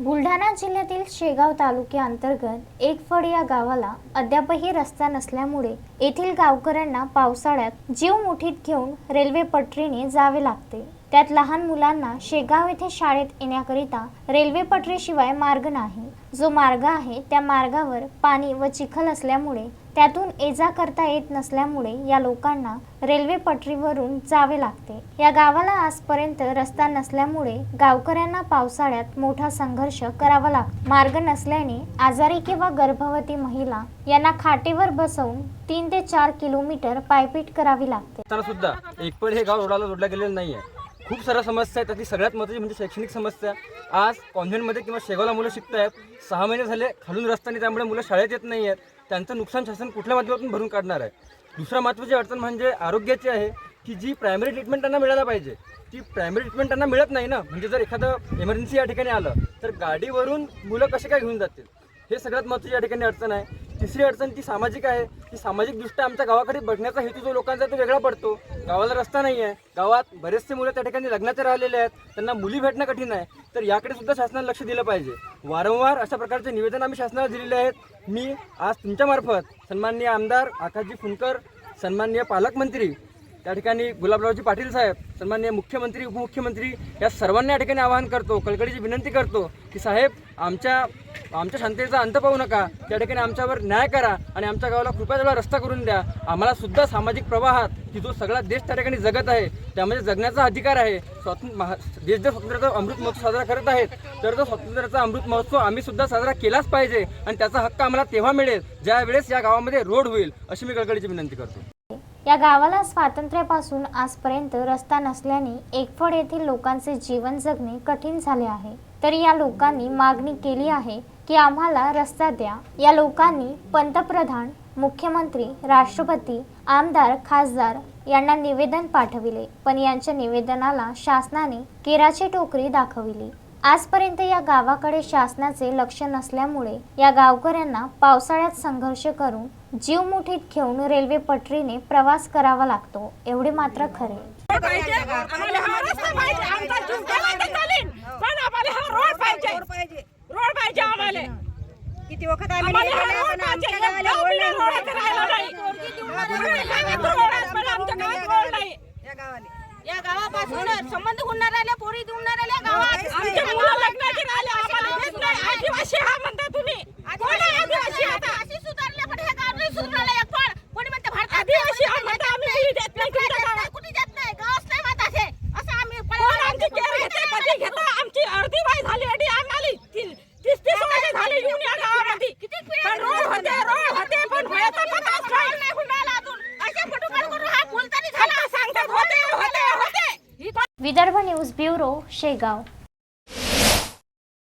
बुलढाणा जिल्ह्यातील शेगाव तालुक्याअंतर्गत एकफड या गावाला अद्यापही रस्ता नसल्यामुळे येथील गावकऱ्यांना पावसाळ्यात जीव मुठीत घेऊन रेल्वे पटरीने जावे लागते. त्यात लहान मुलांना शेगाव येथे शाळेत येण्याकरिता रेल्वे पटरीशिवाय मार्ग नाही. जो मार्ग आहे त्या मार्गावर पाणी व चिखल असल्यामुळे त्यातून ये जा करता येत नसल्यामुळे या लोकांना रेल्वे पटरीवरून जावे लागते. या गावाला आजपर्यंत रस्ता नसल्यामुळे गावकऱ्यांना पावसाळ्यात मोठा संघर्ष करावा लागतो. मार्ग नसल्याने आजारी किंवा गर्भवती महिला यांना खाटेवर बसवून तीन ते चार किलोमीटर पायपीट करावी लागते. असताना सुद्धा एकपण हे गाव रोडाला जोडलं गेलेलं नाही आहे खूप साऱ्या समस्या आहेत. त्यातली सगळ्यात महत्त्वाची म्हणजे शैक्षणिक समस्या. आज कॉन्व्हेंटमध्ये किंवा शेगावला मुलं शिकत आहेत सहा महिने झाले खालून रस्त्याने त्यामुळे मुलं शाळेत येत नाही आहेत त्यांचं नुकसान शासन कुठल्या माध्यमातून भरून काढणार आहे? दुसरा महत्त्वाची अडचण म्हणजे आरोग्याची आहे की जी प्रायमरी ट्रीटमेंट त्यांना मिळायला पाहिजे. ती प्रायमरी ट्रीटमेंट त्यांना मिळत नाही ना? म्हणजे जर एखादं इमर्जन्सी या ठिकाणी आलं तर गाडीवरून मुलं कसे काय घेऊन जातील? हे सगळ्यात महत्त्वाची या ठिकाणी अडचण आहे. तिसरी अडचण ती सामाजिक आहे. ती सामाजिकदृष्ट्या आमच्या गावाकडे बघण्याचा हेतू जो लोकांचा तो वेगळा पडतो. गावाला रस्ता नाही आहे. गावात बरेचसे मुलं त्या ठिकाणी लग्नाचे राहिलेले आहेत. त्यांना मुली भेटणं कठीण आहे. तर याकडे सुद्धा शासनाला लक्ष दिलं पाहिजे. वारंवार अशा प्रकारचे निवेदन आम्ही शासनाला दिलेले आहेत. मी आज तुमच्यामार्फत सन्माननीय आमदार आकाशजी फुंकर सन्माननीय पालकमंत्री त्या ठिकाणी गुलाबरावजी पाटील साहेब सन्माननीय मुख्यमंत्री उपमुख्यमंत्री या सर्वांना या ठिकाणी आवाहन करतो कलकडीची विनंती करतो की साहेब आमच्या आमच्या शांततेचा अंत पाहू नका. त्या ठिकाणी आमच्यावर न्याय करा आणि आमच्या गावाला कृपया त्याला रस्ता करून द्या. आम्हाला सुद्धा सामाजिक प्रवाहात की जो सगळा देश त्या ठिकाणी जगत आहे त्यामध्ये जगण्याचा अधिकार आहे. स्वातंत्र्य महा देश जर स्वातंत्र्याचा अमृत महोत्सव साजरा करत आहेत तर तो स्वातंत्र्याचा अमृत महोत्सव आम्ही सुद्धा साजरा केलाच पाहिजे आणि त्याचा हक्क आम्हाला तेव्हा मिळेल ज्यावेळेस या गावामध्ये रोड होईल अशी मी कळकळीची विनंती करतो. या गावाला स्वातंत्र्यापासून आजपर्यंत रस्ता नसल्याने एकफड येथील लोकांचे जीवन जगणे कठीण झाले आहे. तर या लोकांनी मागणी केली आहे की आम्हाला रस्ता द्या. या लोकांनी पंतप्रधान मुख्यमंत्री राष्ट्रपती आमदार खासदार यांना निवेदन पाठविले. पण यांच्या निवेदनाला शासनाने केराची टोकरी दाखविली. आजपर्यंत या गावाकडे शासनाचे लक्ष नसल्यामुळे या गावकऱ्यांना पावसाळ्यात संघर्ष करून जीव मुठीत घेऊन रेल्वे पटरीने प्रवास करावा लागतो. एवढे मात्र खरे पाहिजे आम्हाला हा रस्ता पाहिजे आमचा जीव गेला तर चालेल पण आम्हाला हा रोड पाहिजे रोड पाहिजे रोड पाहिजे आम्हाला वखत आम्ही नाही हा पण आमच्या गावाला रोड नाही. नाही. गावात गावात नाही. या गावाला. या गावापासून संबंध गुणणार राहिले पोरी देऊन राहिल्या गावात. आमच्या मुलं लग्नाचे राहिले आम्हाला देत नाही. आदिवासी हा म्हणता तुम्ही. कोण आहे आदिवासी आता? हे नाही कोणी आदिवासी हा म्हणता आम्ही मुली देत नाही तुमच्या गावात? कुणी नाही. नाही कोण आमची केअर घेते? कधी घेतो आमची अर्धी वाय झाली अडी आम्हाला तीस तीस तीस वर्ष झाली येऊन या गावामध्ये किती पण रोड होते रोड होते पण व्हायचा पताच नाही नाही हुंडायला अजून असे फोटो काढ करून हा बोलताना झाला आता सांगतात होते होते होते ही विदर्भ न्यूज ब्युरो शेगाव.